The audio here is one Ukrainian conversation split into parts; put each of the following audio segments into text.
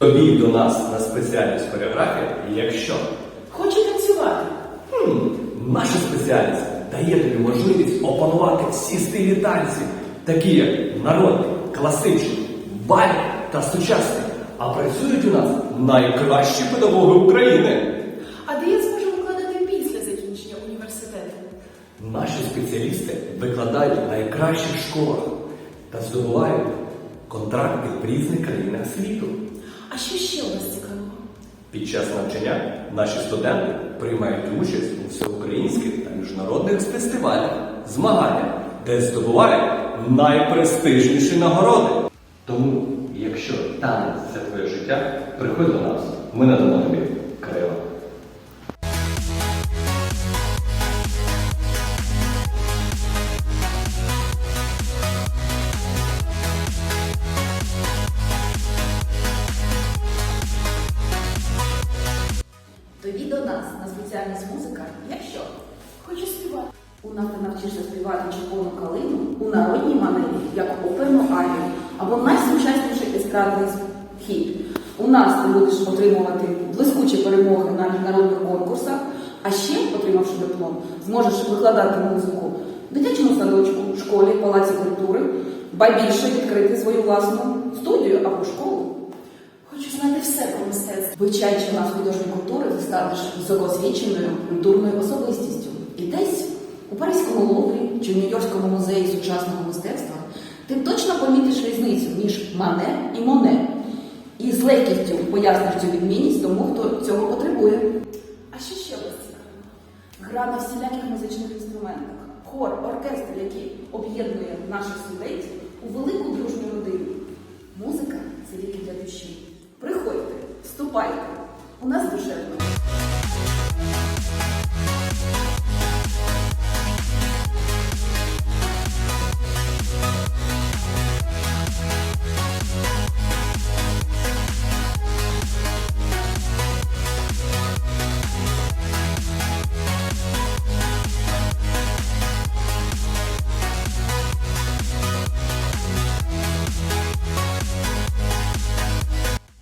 Тобі до нас на спеціальність хореографія, якщо Хочу танцювати. хм, наша спеціальність дає тобі можливість опанувати всі стилі танців, такі як народний, класичний, бальний та сучасний. А працюють у нас найкращі педагоги України. А де я зможу викладати після закінчення університету? Наші спеціалісти викладають в найкращих школах та здобувають контракти в різних країнах світу. А що ще у вас цікавого? Під час навчання наші студенти приймають участь у всеукраїнських та міжнародних фестивалях, змаганнях, де здобувають найпрестижніші нагороди. Тому, якщо танець це твоє життя, приходь до нас. Ми надамо тобі Тоді до нас на спеціальність музика, якщо Хочу співати. у нас ти навчишся співати червону калину у народній манері, як оперну арію, або найсучасніший естрадний хіт. У нас ти будеш отримувати блискучі перемоги на міжнародних конкурсах, а ще, отримавши диплом, зможеш викладати музику в дитячому садочку, школі, палаці культури, ба більше відкрити свою власну студію або школу. Хочу знати все про мистецтво. Вивчаючи нас художньої культури, ти станеш високоосвіченою культурною особистістю. І десь у Паризькому Луврі чи в Нью-Йоркському музеї сучасного мистецтва ти точно помітиш різницю між мане і моне. І з легкістю поясниш цю відмінність тому, хто цього потребує. А що ще вас цікавого? Гра на всіляких музичних інструментах, хор, оркестр, який об'єднує наших студентів у велику дружню родину. Музика це ліки для душі. Вступайте. У нас душевно.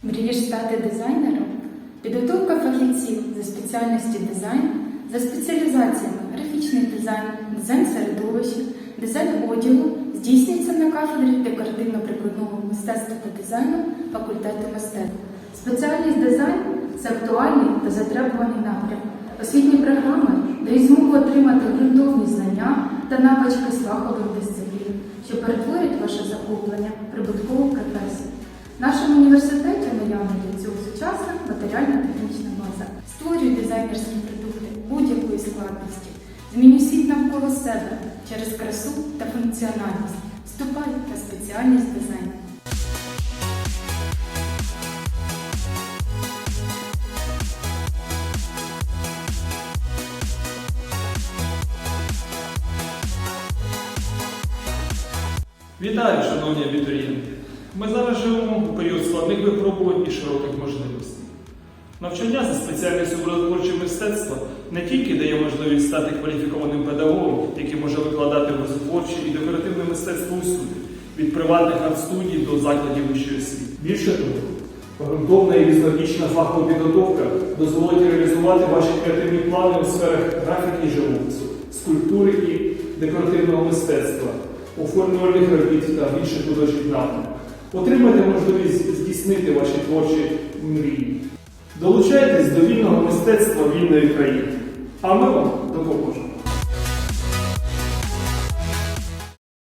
Мрієш стати дизайнером? Підготовка фахівців за спеціальності дизайн, за спеціалізаціями графічний дизайн, дизайн середовища, дизайн одягу здійснюється на кафедрі декоративно-прикладного мистецтва та дизайну факультету мистецтв. Спеціальність дизайн це актуальний та затребуваний напрям. Освітні програми дають змогу отримати ґрунтовні знання та навички з дисциплін, що перетворять ваше захоплення професію. В нашому університеті наявна для цього сучасна матеріально-технічна база. Створюй дизайнерські продукти будь-якої складності. Змінюй світ навколо себе через красу та функціональність. Вступай на спеціальність дизайну. Вітаю, шановні абітурієнти! Ми зараз живемо у період складних випробувань і широких можливостей. Навчання за спеціальністю образотворче мистецтво не тільки дає можливість стати кваліфікованим педагогом, який може викладати образотворче і декоративне мистецтво усюди, від приватних арт-студій до закладів вищої освіти. Більше того, ґрунтовна і різнобічна фахова підготовка дозволить реалізувати ваші креативні плани у сферах графіки і живопису, скульптури і декоративного мистецтва, оформлювальних робіт та інших художніх напрямках. Отримайте можливість здійснити ваші творчі мрії. Долучайтесь до вільного мистецтва вільної країни. А ми вам допоможемо.